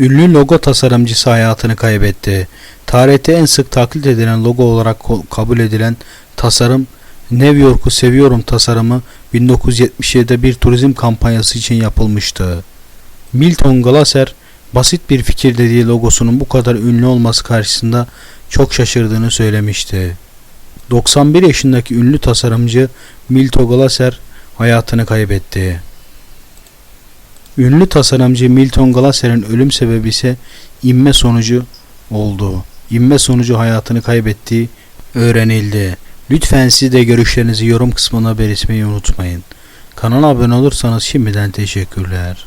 Ünlü logo tasarımcısı hayatını kaybetti. Tarihte en sık taklit edilen logo olarak kabul edilen tasarım New York'u seviyorum tasarımı 1977'de bir turizm kampanyası için yapılmıştı. Milton Glaser basit bir fikir dediği logosunun bu kadar ünlü olması karşısında çok şaşırdığını söylemişti. 91 yaşındaki ünlü tasarımcı Milton Glaser hayatını kaybetti. Ünlü tasarımcı Milton Glaser'in ölüm sebebi ise inme sonucu oldu. İnme sonucu hayatını kaybettiği öğrenildi. Lütfen siz de görüşlerinizi yorum kısmına belirtmeyi unutmayın. Kanala abone olursanız şimdiden teşekkürler.